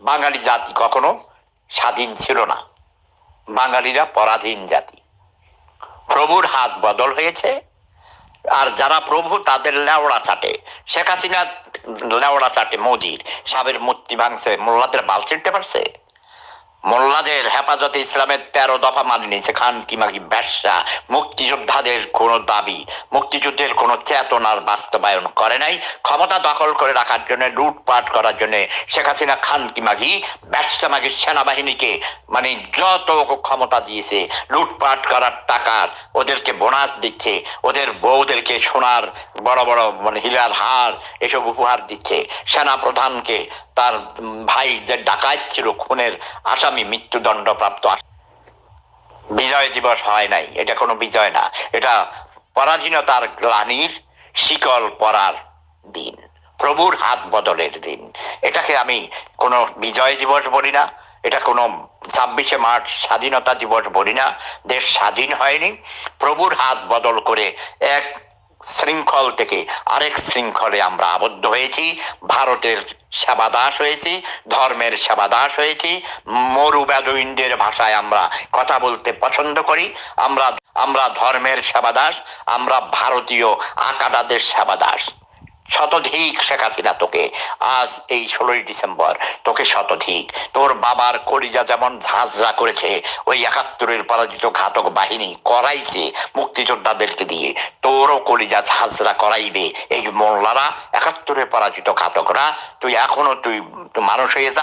বাঙালি জাতি কখনো স্বাধীন ছিল না। বাঙালিরা পরাধীন জাতি। প্রভুর হাত বদল হয়েছে, আর যারা প্রভু তাদের লেওড়া চাটে। শেখ হাসিনা লেওড়া চাটে মজির সাবের মূর্তি ভাঙছে, মোল্লাদের বাল ছিটতে পারছে। মোল্লাদের হেফাজতে ইসলামের তেরো দফা মানে নিয়েছে খান কিমাকি ব্যবসা মুক্তিযোদ্ধাদের কোনো দাবি, মুক্তিযুদ্ধের কোনো চেতনার বাস্তবায়ন করে নাই, ক্ষমতা দখল করে রাখার জন্য, লুটপাট করার জন্য শেখ হাসিনা খান কিমাগি ব্যবসামাগি সেনাবাহিনীকে মানে যত ক্ষমতা দিয়েছে, লুটপাট করার টাকার ওদেরকে বোনাস দিচ্ছে, ওদের বউদেরকে সোনার বড় বড় মানে হীরার হার এসব উপহার দিচ্ছে সেনা প্রধানকে তার ভাই যে ডাকাত ছিল, খুনের আসামি মৃত্যুদণ্ডপ্রাপ্ত আস- বিজয় দিবস হয় নাই। এটা কোনো বিজয় না। এটা পরাধীনতার গ্লানির শিকল পরার দিন। প্রভুর হাত বদলের দিন। এটাকে আমি কোনো বিজয় দিবস বলি না। এটা কোনো ছাব্বিশে মার্চ স্বাধীনতা দিবস বলি না। দেশ স্বাধীন হয়নি। প্রভুর হাত বদল করে এক শৃঙ্খল থেকে আরেক শৃঙ্খলে আমরা আবদ্ধ হয়েছি। ভারতের সেবা দাস হয়েছি, ধর্মের সেবা দাস হয়েছি মরু ভাষায় আমরা কথা বলতে পছন্দ করি। আমরা আমরা ধর্মের সেবা দাস আমরা ভারতীয় আকাডাদের সেবাদাস। শতধিক শেখ হাসিনা তোকে। আজ এই ষোলোই ডিসেম্বর, তোকে শতধিক। তোর বাবার কলিজা যেমন ঝাঁঝরা করেছে, ওই একাত্তরের পরাজিত ঘাতক বাহিনী করাইছে মুক্তিযোদ্ধাদেরকে দিয়ে। তোরও কলিজা ঝাঁঝরা করাইবে এই মোল্লারা, একাত্তরের পরাজিত ঘাতকরা। তুই এখনও তুই মানুষ হয়ে যা।